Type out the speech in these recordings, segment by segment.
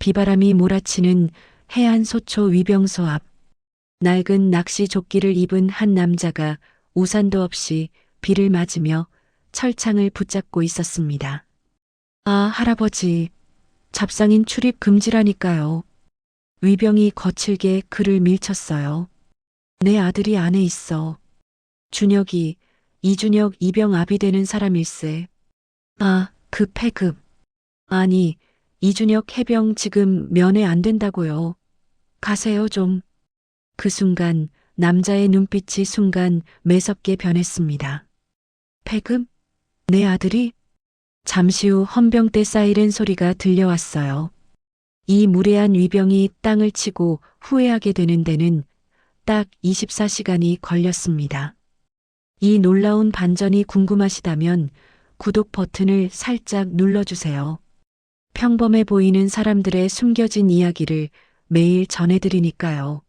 비바람이 몰아치는 해안 소초 위병소 앞. 낡은 낚시 조끼를 입은 한 남자가 우산도 없이 비를 맞으며 철창을 붙잡고 있었습니다. 아, 할아버지. 잡상인 출입 금지라니까요. 위병이 거칠게 그를 밀쳤어요. 내 아들이 안에 있어. 준혁이, 이준혁 이병 압이 되는 사람일세. 아, 그 폐급. 아니, 이준혁 해병 지금 면회 안 된다고요. 가세요 좀. 그 순간 남자의 눈빛이 순간 매섭게 변했습니다. 폐급? 내 아들이? 잠시 후 헌병대 사이렌 소리가 들려왔어요. 이 무례한 위병이 땅을 치고 후회하게 되는 데는 딱 24시간이 걸렸습니다. 이 놀라운 반전이 궁금하시다면 구독 버튼을 살짝 눌러주세요. 평범해 보이는 사람들의 숨겨진 이야기를 매일 전해드리니까요.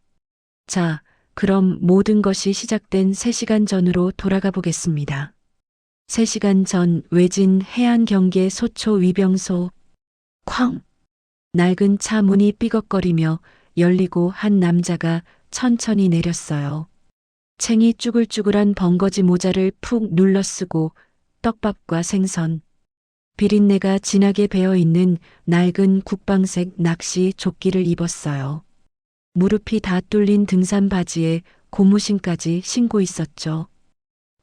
자, 그럼 모든 것이 시작된 3시간 전으로 돌아가 보겠습니다. 3시간 전 외진 해안 경계 소초 위병소 쾅! 낡은 차 문이 삐걱거리며 열리고 한 남자가 천천히 내렸어요. 챙이 쭈글쭈글한 번거지 모자를 푹 눌러 쓰고 떡밥과 생선, 비린내가 진하게 배어 있는 낡은 국방색 낚시 조끼를 입었어요. 무릎이 다 뚫린 등산 바지에 고무신까지 신고 있었죠.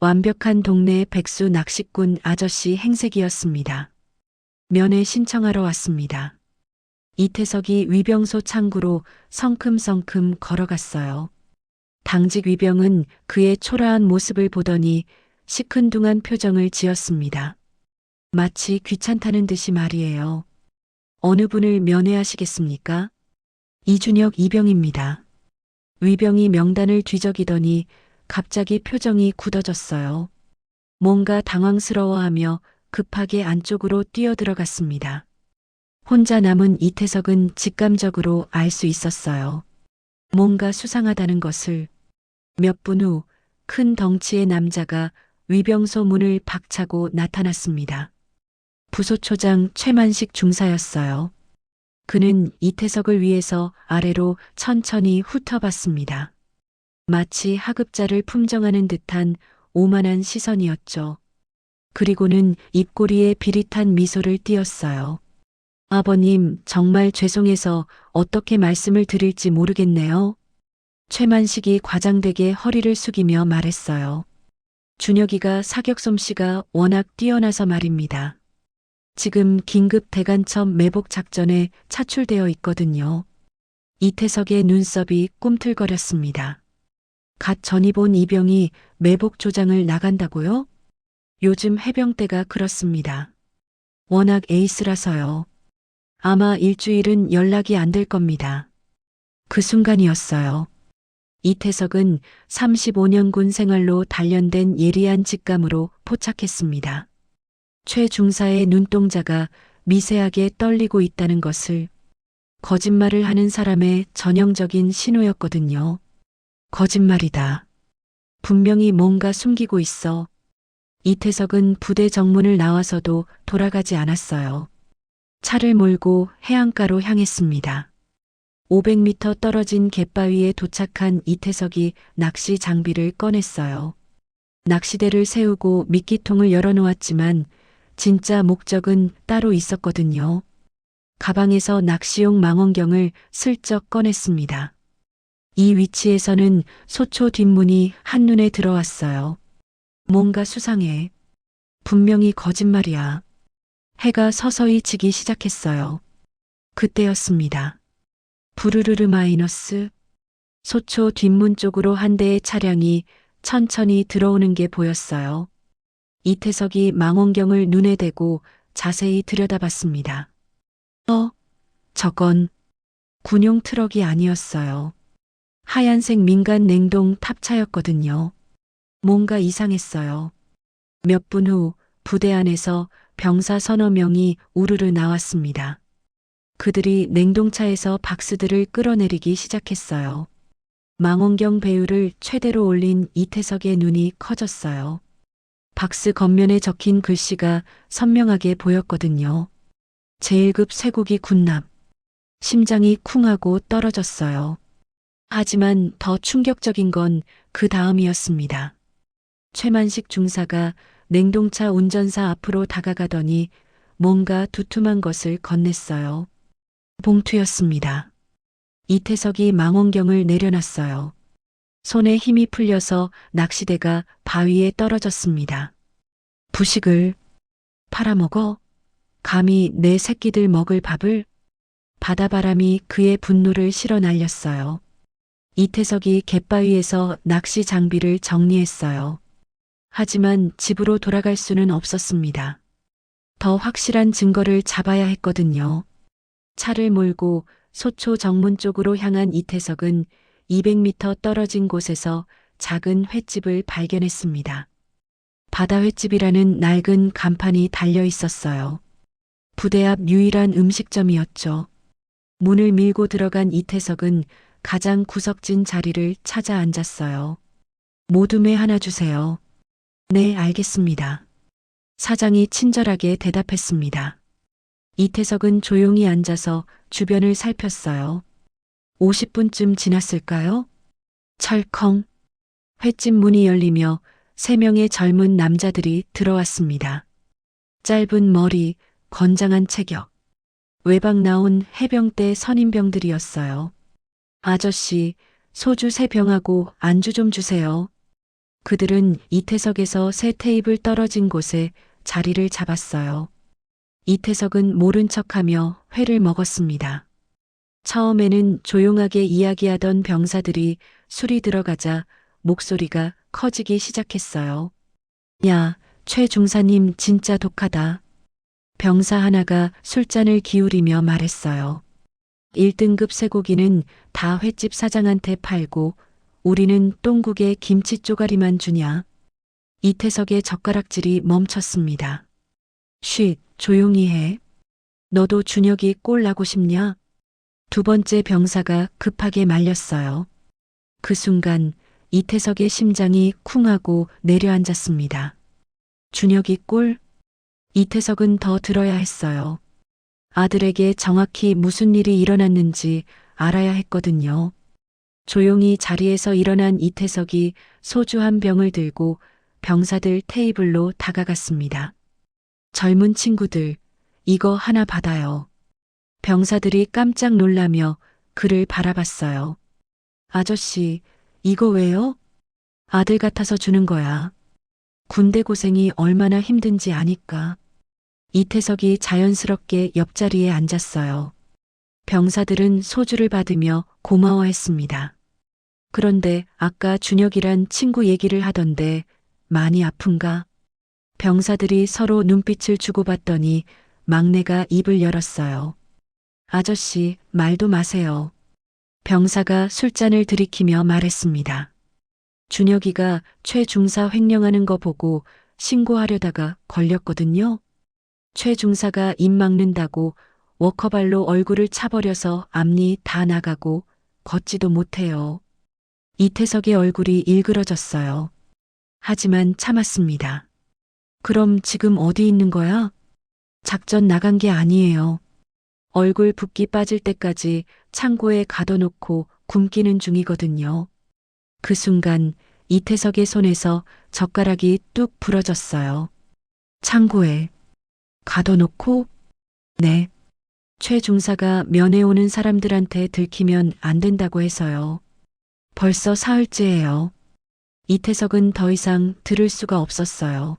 완벽한 동네 백수 낚시꾼 아저씨 행색이었습니다. 면회 신청하러 왔습니다. 이태석이 위병소 창구로 성큼성큼 걸어갔어요. 당직 위병은 그의 초라한 모습을 보더니 시큰둥한 표정을 지었습니다. 마치 귀찮다는 듯이 말이에요. 어느 분을 면회하시겠습니까? 이준혁 이병입니다. 위병이 명단을 뒤적이더니 갑자기 표정이 굳어졌어요. 뭔가 당황스러워하며 급하게 안쪽으로 뛰어들어갔습니다. 혼자 남은 이태석은 직감적으로 알 수 있었어요. 뭔가 수상하다는 것을 몇 분 후 큰 덩치의 남자가 위병소 문을 박차고 나타났습니다. 부소초장 최만식 중사였어요. 그는 이태석을 위해서 아래로 천천히 훑어봤습니다. 마치 하급자를 품정하는 듯한 오만한 시선이었죠. 그리고는 입꼬리에 비릿한 미소를 띄었어요. 아버님, 정말 죄송해서 어떻게 말씀을 드릴지 모르겠네요. 최만식이 과장되게 허리를 숙이며 말했어요. 준혁이가 사격 솜씨가 워낙 뛰어나서 말입니다. 지금 긴급 대간첩 매복 작전에 차출되어 있거든요. 이태석의 눈썹이 꿈틀거렸습니다. 갓 전입 온 이병이 매복 조장을 나간다고요? 요즘 해병대가 그렇습니다. 워낙 에이스라서요. 아마 일주일은 연락이 안 될 겁니다. 그 순간이었어요. 이태석은 35년 군 생활로 단련된 예리한 직감으로 포착했습니다. 최 중사의 눈동자가 미세하게 떨리고 있다는 것을 거짓말을 하는 사람의 전형적인 신호였거든요. 거짓말이다. 분명히 뭔가 숨기고 있어. 이태석은 부대 정문을 나와서도 돌아가지 않았어요. 차를 몰고 해안가로 향했습니다. 500m 떨어진 갯바위에 도착한 이태석이 낚시 장비를 꺼냈어요. 낚시대를 세우고 미끼통을 열어놓았지만 진짜 목적은 따로 있었거든요. 가방에서 낚시용 망원경을 슬쩍 꺼냈습니다. 이 위치에서는 소초 뒷문이 한눈에 들어왔어요. 뭔가 수상해. 분명히 거짓말이야. 해가 서서히 지기 시작했어요. 그때였습니다. 부르르르 마이너스. 소초 뒷문 쪽으로 한 대의 차량이 천천히 들어오는 게 보였어요. 이태석이 망원경을 눈에 대고 자세히 들여다봤습니다. 어, 저건 군용 트럭이 아니었어요. 하얀색 민간 냉동 탑차였거든요. 뭔가 이상했어요. 몇 분 후 부대 안에서 병사 서너 명이 우르르 나왔습니다. 그들이 냉동차에서 박스들을 끌어내리기 시작했어요. 망원경 배율을 최대로 올린 이태석의 눈이 커졌어요. 박스 겉면에 적힌 글씨가 선명하게 보였거든요. 제1급 쇠고기 군납. 심장이 쿵하고 떨어졌어요. 하지만 더 충격적인 건 그 다음이었습니다. 최만식 중사가 냉동차 운전사 앞으로 다가가더니 뭔가 두툼한 것을 건넸어요. 봉투였습니다. 이태석이 망원경을 내려놨어요. 손에 힘이 풀려서 낚시대가 바위에 떨어졌습니다. 부식을 팔아먹어? 감히 내 새끼들 먹을 밥을? 바다바람이 그의 분노를 실어 날렸어요. 이태석이 갯바위에서 낚시 장비를 정리했어요. 하지만 집으로 돌아갈 수는 없었습니다. 더 확실한 증거를 잡아야 했거든요. 차를 몰고 소초 정문 쪽으로 향한 이태석은 200m 떨어진 곳에서 작은 횟집을 발견했습니다. 바다 횟집이라는 낡은 간판이 달려 있었어요. 부대 앞 유일한 음식점이었죠. 문을 밀고 들어간 이태석은 가장 구석진 자리를 찾아 앉았어요. 모둠에 하나 주세요. 네, 알겠습니다. 사장이 친절하게 대답했습니다. 이태석은 조용히 앉아서 주변을 살폈어요. 50분쯤 지났을까요? 철컹. 횟집 문이 열리며 세 명의 젊은 남자들이 들어왔습니다. 짧은 머리, 건장한 체격. 외박 나온 해병대 선임병들이었어요. 아저씨, 소주 세 병하고 안주 좀 주세요. 그들은 이태석에서 세 테이블 떨어진 곳에 자리를 잡았어요. 이태석은 모른 척하며 회를 먹었습니다. 처음에는 조용하게 이야기하던 병사들이 술이 들어가자 목소리가 커지기 시작했어요. 야, 최 중사님 진짜 독하다. 병사 하나가 술잔을 기울이며 말했어요. 1등급 쇠고기는 다 횟집 사장한테 팔고 우리는 똥국에 김치 쪼가리만 주냐. 이태석의 젓가락질이 멈췄습니다. 쉿, 조용히 해. 너도 준혁이 꼴 나고 싶냐? 두 번째 병사가 급하게 말렸어요. 그 순간 이태석의 심장이 쿵하고 내려앉았습니다. 준혁이 꼴? 이태석은 더 들어야 했어요. 아들에게 정확히 무슨 일이 일어났는지 알아야 했거든요. 조용히 자리에서 일어난 이태석이 소주 한 병을 들고 병사들 테이블로 다가갔습니다. 젊은 친구들, 이거 하나 받아요. 병사들이 깜짝 놀라며 그를 바라봤어요. 아저씨, 이거 왜요? 아들 같아서 주는 거야. 군대 고생이 얼마나 힘든지 아니까. 이태석이 자연스럽게 옆자리에 앉았어요. 병사들은 소주를 받으며 고마워했습니다. 그런데 아까 준혁이란 친구 얘기를 하던데 많이 아픈가? 병사들이 서로 눈빛을 주고받더니 막내가 입을 열었어요. 아저씨, 말도 마세요. 병사가 술잔을 들이키며 말했습니다. 준혁이가 최중사 횡령하는 거 보고 신고하려다가 걸렸거든요. 최중사가 입 막는다고 워커발로 얼굴을 차버려서 앞니 다 나가고 걷지도 못해요. 이태석의 얼굴이 일그러졌어요. 하지만 참았습니다. 그럼 지금 어디 있는 거야? 작전 나간 게 아니에요. 얼굴 붓기 빠질 때까지 창고에 가둬놓고 굶기는 중이거든요. 그 순간 이태석의 손에서 젓가락이 뚝 부러졌어요. 창고에 가둬놓고? 네. 최 중사가 면회 오는 사람들한테 들키면 안 된다고 해서요. 벌써 사흘째예요. 이태석은 더 이상 들을 수가 없었어요.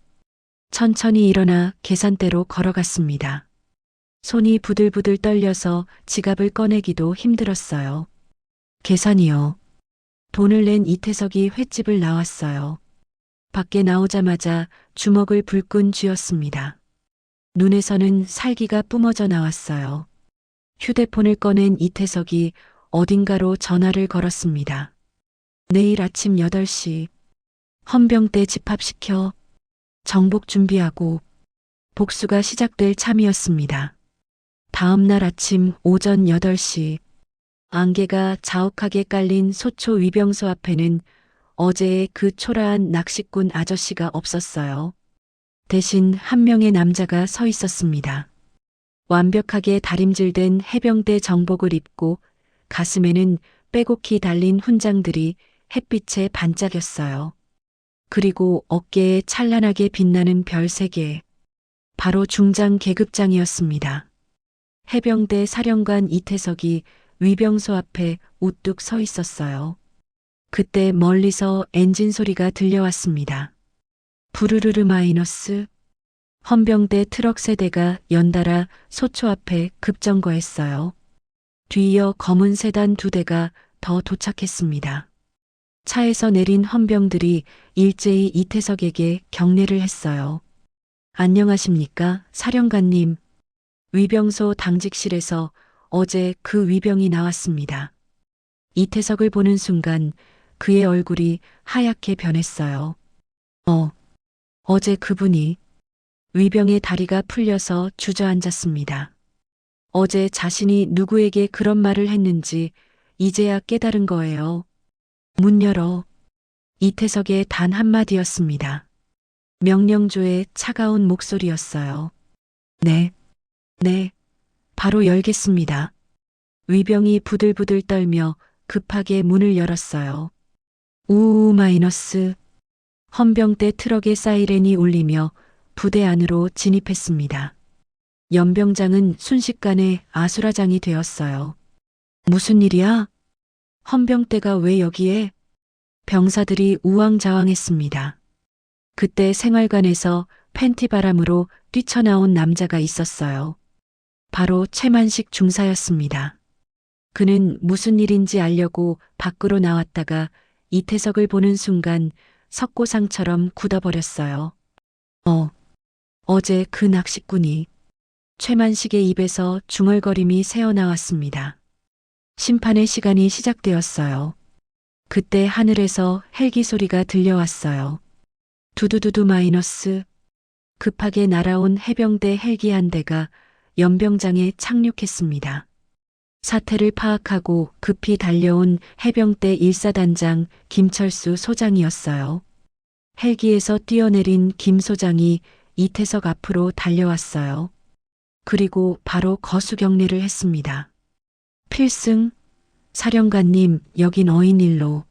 천천히 일어나 계산대로 걸어갔습니다. 손이 부들부들 떨려서 지갑을 꺼내기도 힘들었어요. 계산이요. 돈을 낸 이태석이 횟집을 나왔어요. 밖에 나오자마자 주먹을 불끈 쥐었습니다. 눈에서는 살기가 뿜어져 나왔어요. 휴대폰을 꺼낸 이태석이 어딘가로 전화를 걸었습니다. 내일 아침 8시 헌병대 집합시켜 정복 준비하고 복수가 시작될 참이었습니다. 다음 날 아침 오전 8시 안개가 자욱하게 깔린 소초 위병소 앞에는 어제의 그 초라한 낚시꾼 아저씨가 없었어요. 대신 한 명의 남자가 서 있었습니다. 완벽하게 다림질된 해병대 정복을 입고 가슴에는 빼곡히 달린 훈장들이 햇빛에 반짝였어요. 그리고 어깨에 찬란하게 빛나는 별 세 개. 바로 중장 계급장이었습니다. 해병대 사령관 이태석이 위병소 앞에 우뚝 서 있었어요. 그때 멀리서 엔진 소리가 들려왔습니다. 부르르르 마이너스. 헌병대 트럭 세대가 연달아 소초 앞에 급정거했어요. 뒤이어 검은 세단 두 대가 더 도착했습니다. 차에서 내린 헌병들이 일제히 이태석에게 경례를 했어요. 안녕하십니까, 사령관님. 위병소 당직실에서 어제 그 위병이 나왔습니다. 이태석을 보는 순간 그의 얼굴이 하얗게 변했어요. 어, 어제 그분이 위병의 다리가 풀려서 주저앉았습니다. 어제 자신이 누구에게 그런 말을 했는지 이제야 깨달은 거예요. 문 열어. 이태석의 단 한마디였습니다. 명령조의 차가운 목소리였어요. 네, 네, 바로 열겠습니다. 위병이 부들부들 떨며 급하게 문을 열었어요. 우우 마이너스. 헌병대 트럭의 사이렌이 울리며 부대 안으로 진입했습니다. 연병장은 순식간에 아수라장이 되었어요. 무슨 일이야? 헌병대가 왜 여기에? 병사들이 우왕좌왕했습니다. 그때 생활관에서 팬티 바람으로 뛰쳐나온 남자가 있었어요. 바로 최만식 중사였습니다. 그는 무슨 일인지 알려고 밖으로 나왔다가 이태석을 보는 순간 석고상처럼 굳어버렸어요. 어, 어제 그 낚시꾼이 최만식의 입에서 중얼거림이 새어나왔습니다. 심판의 시간이 시작되었어요. 그때 하늘에서 헬기 소리가 들려왔어요. 두두두두 마이너스. 급하게 날아온 해병대 헬기 한 대가 연병장에 착륙했습니다. 사태를 파악하고 급히 달려온 해병대 1사단장 김철수 소장이었어요. 헬기에서 뛰어내린 김 소장이 이태석 앞으로 달려왔어요. 그리고 바로 거수 경례를 했습니다. 필승, 사령관님, 여긴 어인일로.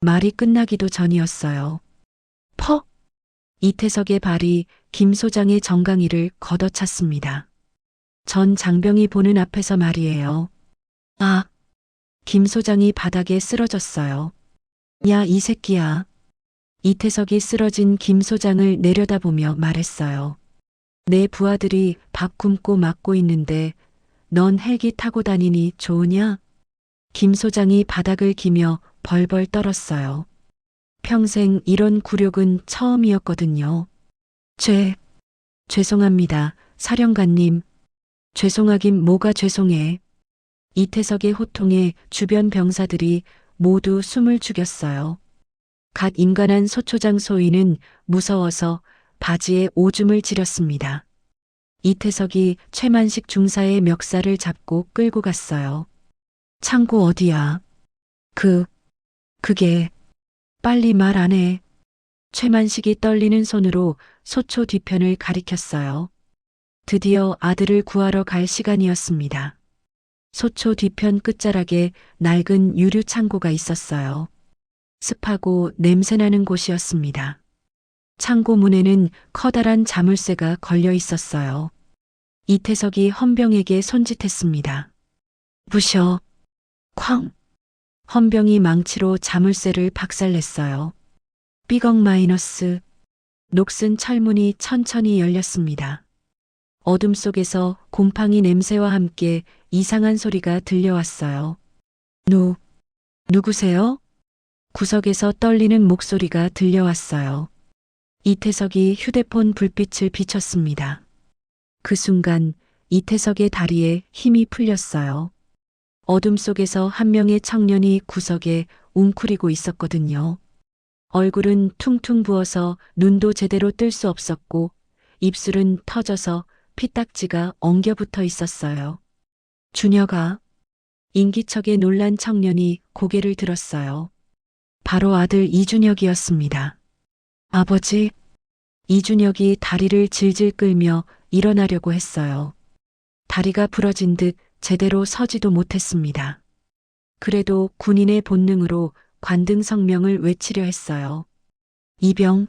말이 끝나기도 전이었어요. 퍽! 이태석의 발이 김 소장의 정강이를 걷어찼습니다. 전 장병이 보는 앞에서 말이에요. 아! 김 소장이 바닥에 쓰러졌어요. 야, 이 새끼야. 이태석이 쓰러진 김 소장을 내려다보며 말했어요. 내 부하들이 밥 굶고 맞고 있는데 넌 헬기 타고 다니니 좋으냐? 김 소장이 바닥을 기며 벌벌 떨었어요. 평생 이런 굴욕은 처음이었거든요. 죄, 죄송합니다, 사령관님. 죄송하긴 뭐가 죄송해. 이태석의 호통에 주변 병사들이 모두 숨을 죽였어요. 갓 인간한 소초장 소위는 무서워서 바지에 오줌을 지렸습니다. 이태석이 최만식 중사의 멱살을 잡고 끌고 갔어요. 창고 어디야? 그, 그게, 빨리 말 안 해. 최만식이 떨리는 손으로 소초 뒤편을 가리켰어요. 드디어 아들을 구하러 갈 시간이었습니다. 소초 뒤편 끝자락에 낡은 유류 창고가 있었어요. 습하고 냄새나는 곳이었습니다. 창고 문에는 커다란 자물쇠가 걸려 있었어요. 이태석이 헌병에게 손짓했습니다. 부셔. 쾅. 헌병이 망치로 자물쇠를 박살냈어요. 삐걱 마이너스. 녹슨 철문이 천천히 열렸습니다. 어둠 속에서 곰팡이 냄새와 함께 이상한 소리가 들려왔어요. 누, 누구세요? 구석에서 떨리는 목소리가 들려왔어요. 이태석이 휴대폰 불빛을 비췄습니다. 그 순간 이태석의 다리에 힘이 풀렸어요. 어둠 속에서 한 명의 청년이 구석에 웅크리고 있었거든요. 얼굴은 퉁퉁 부어서 눈도 제대로 뜰 수 없었고 입술은 터져서 피딱지가 엉겨붙어 있었어요. 준혁아. 인기척에 놀란 청년이 고개를 들었어요. 바로 아들 이준혁이었습니다. 아버지, 이준혁이 다리를 질질 끌며 일어나려고 했어요. 다리가 부러진 듯 제대로 서지도 못했습니다. 그래도 군인의 본능으로 관등 성명을 외치려 했어요. 이병,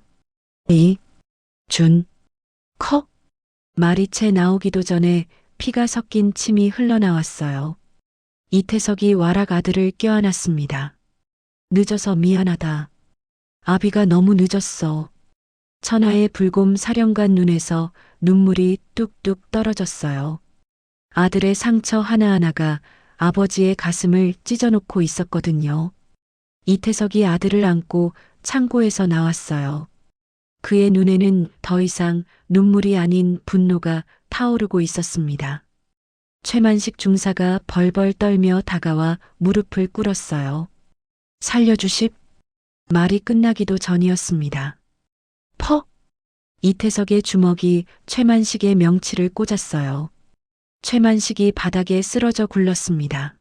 이, 준, 커. 말이 채 나오기도 전에 피가 섞인 침이 흘러나왔어요. 이태석이 와락 아들을 껴안았습니다. 늦어서 미안하다. 아비가 너무 늦었어. 천하의 불곰 사령관 눈에서 눈물이 뚝뚝 떨어졌어요. 아들의 상처 하나하나가 아버지의 가슴을 찢어놓고 있었거든요. 이태석이 아들을 안고 창고에서 나왔어요. 그의 눈에는 더 이상 눈물이 아닌 분노가 타오르고 있었습니다. 최만식 중사가 벌벌 떨며 다가와 무릎을 꿇었어요. 살려주십? 말이 끝나기도 전이었습니다. 퍼! 이태석의 주먹이 최만식의 명치를 꽂았어요. 최만식이 바닥에 쓰러져 굴렀습니다.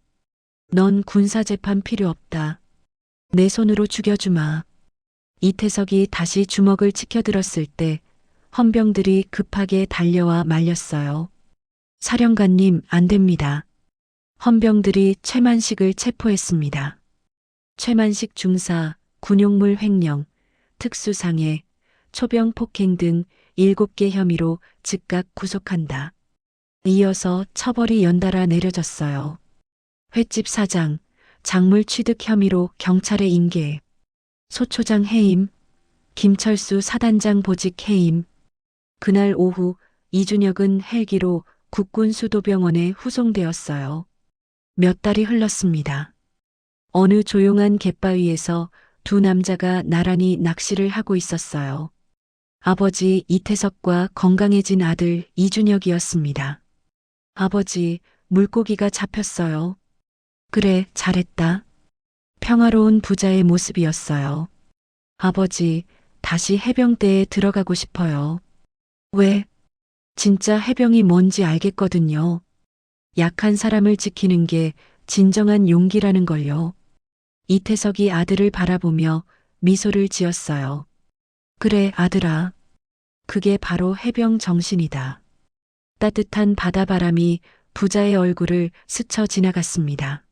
넌 군사재판 필요 없다. 내 손으로 죽여주마. 이태석이 다시 주먹을 치켜들었을 때 헌병들이 급하게 달려와 말렸어요. 사령관님, 안 됩니다. 헌병들이 최만식을 체포했습니다. 최만식 중사, 군용물 횡령, 특수상해, 초병 폭행 등 7개 혐의로 즉각 구속한다. 이어서 처벌이 연달아 내려졌어요. 횟집 사장, 작물 취득 혐의로 경찰에 인계, 소초장 해임, 김철수 사단장 보직 해임. 그날 오후 이준혁은 헬기로 국군 수도병원에 후송되었어요. 몇 달이 흘렀습니다. 어느 조용한 갯바위에서 두 남자가 나란히 낚시를 하고 있었어요. 아버지 이태석과 건강해진 아들 이준혁이었습니다. 아버지, 물고기가 잡혔어요. 그래, 잘했다. 평화로운 부자의 모습이었어요. 아버지, 다시 해병대에 들어가고 싶어요. 왜? 진짜 해병이 뭔지 알겠거든요. 약한 사람을 지키는 게 진정한 용기라는 걸요. 이태석이 아들을 바라보며 미소를 지었어요. 그래, 아들아. 그게 바로 해병 정신이다. 따뜻한 바다바람이 부자의 얼굴을 스쳐 지나갔습니다.